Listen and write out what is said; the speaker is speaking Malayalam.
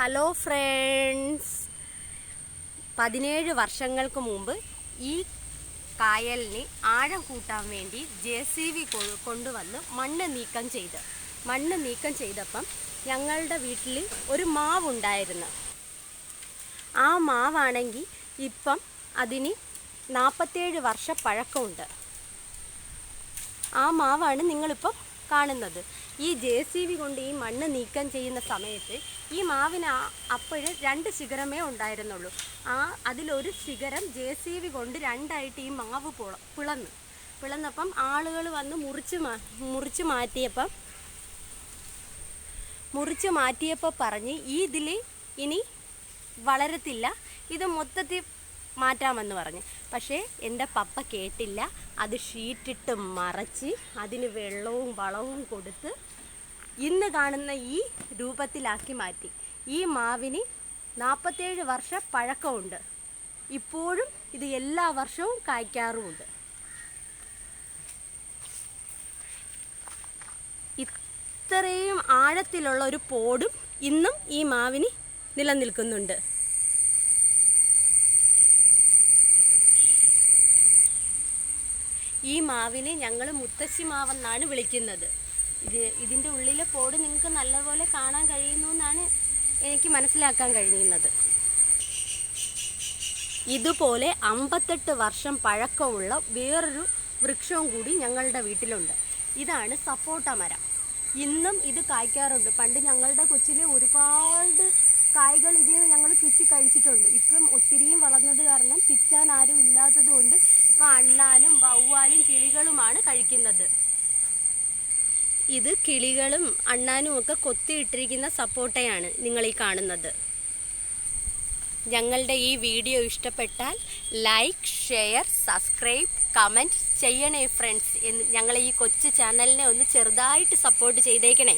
ഹലോ ഫ്രണ്ട്സ് പതിനേഴ് വർഷങ്ങൾക്ക് മുമ്പ് ഈ കായലിന് ആഴം കൂട്ടാൻ വേണ്ടി ജെ സി വി കൊണ്ടുവന്ന് മണ്ണ് നീക്കം ചെയ്ത്. മണ്ണ് നീക്കം ചെയ്തപ്പം ഞങ്ങളുടെ വീട്ടിൽ ഒരു മാവുണ്ടായിരുന്നു. ആ മാവാണെങ്കിൽ ഇപ്പം അതിന് നാൽപ്പത്തേഴ് വർഷ പഴക്കമുണ്ട്. ആ മാവാണ് നിങ്ങളിപ്പം കാണുന്നത്. ഈ ജെ സി കൊണ്ട് ഈ മണ്ണ് നീക്കം ചെയ്യുന്ന സമയത്ത് ഈ മാവിന് അപ്പോഴ് രണ്ട് ശിഖരമേ ഉണ്ടായിരുന്നുള്ളൂ. ആ അതിലൊരു ശിഖരം ജെ സി ബി കൊണ്ട് രണ്ടായിട്ട് ഈ മാവ് പുള പിളന്നു. പിളന്നപ്പം ആളുകൾ വന്ന് മുറിച്ച് മാ മുറിച്ച് മാറ്റിയപ്പം മുറിച്ച് മാറ്റിയപ്പോൾ പറഞ്ഞ് ഈ ഇതിൽ ഇനി വളരത്തില്ല. ഇത് മൊത്തത്തിൽ മാറ്റാമെന്ന് പറഞ്ഞു. പക്ഷേ എന്റെ പപ്പ കേട്ടില്ല. അത് ഷീറ്റിട്ട് മറച്ച് അതിന് വെള്ളവും വളവും കൊടുത്ത് ഇന്ന് കാണുന്ന ഈ രൂപത്തിലാക്കി മാറ്റി. ഈ മാവിന് നാൽപ്പത്തേഴ് വർഷ പഴക്കമുണ്ട്. ഇപ്പോഴും ഇത് എല്ലാ വർഷവും കായ്ക്കാറുമുണ്ട്. ഇത്രയും ആഴത്തിലുള്ള ഒരു പോടും ഇന്നും ഈ മാവിന് നിലനിൽക്കുന്നുണ്ട്. ഈ മാവിനെ ഞങ്ങൾ മുത്തശ്ശി മാവെന്നാണ് വിളിക്കുന്നത്. ഇത് ഇതിന്റെ ഉള്ളിലെ പോട് നിങ്ങൾക്ക് നല്ലപോലെ കാണാൻ കഴിയുന്നു എന്നാണ് എനിക്ക് മനസ്സിലാക്കാൻ കഴിയുന്നത്. ഇതുപോലെ അമ്പത്തെട്ട് വർഷം പഴക്കമുള്ള വേറൊരു വൃക്ഷവും കൂടി ഞങ്ങളുടെ വീട്ടിലുണ്ട്. ഇതാണ് സപ്പോട്ട മരം. ഇന്നും ഇത് കായ്ക്കാറുണ്ട്. പണ്ട് ഞങ്ങളുടെ കൊച്ചിലെ ഒരുപാട് കായ്കൾ ഇതിന് ഞങ്ങൾ പിച്ചി കഴിച്ചിട്ടുണ്ട്. ഇപ്പം ഒത്തിരിയും വളർന്നത് കാരണം പിച്ചാൻ ആരും ഇല്ലാത്തത് കൊണ്ട് അണ്ണാനും വവ്വാലും കിളികളുമാണ് കഴിക്കുന്നത്. ഇത് കിളികളും അണ്ണാനും ഒക്കെ കൊത്തിയിട്ടിരിക്കുന്ന സപ്പോട്ടയാണ് നിങ്ങൾ ഈ കാണുന്നത്. ഞങ്ങളുടെ ഈ വീഡിയോ ഇഷ്ടപ്പെട്ടാൽ ലൈക്ക് ഷെയർ സബ്സ്ക്രൈബ് കമന്റ് ചെയ്യണേ ഫ്രണ്ട്സ് എന്ന് ഞങ്ങളെ ഈ കൊച്ചു ചാനലിനെ ഒന്ന് ചെറുതായിട്ട് സപ്പോർട്ട് ചെയ്തേക്കണേ.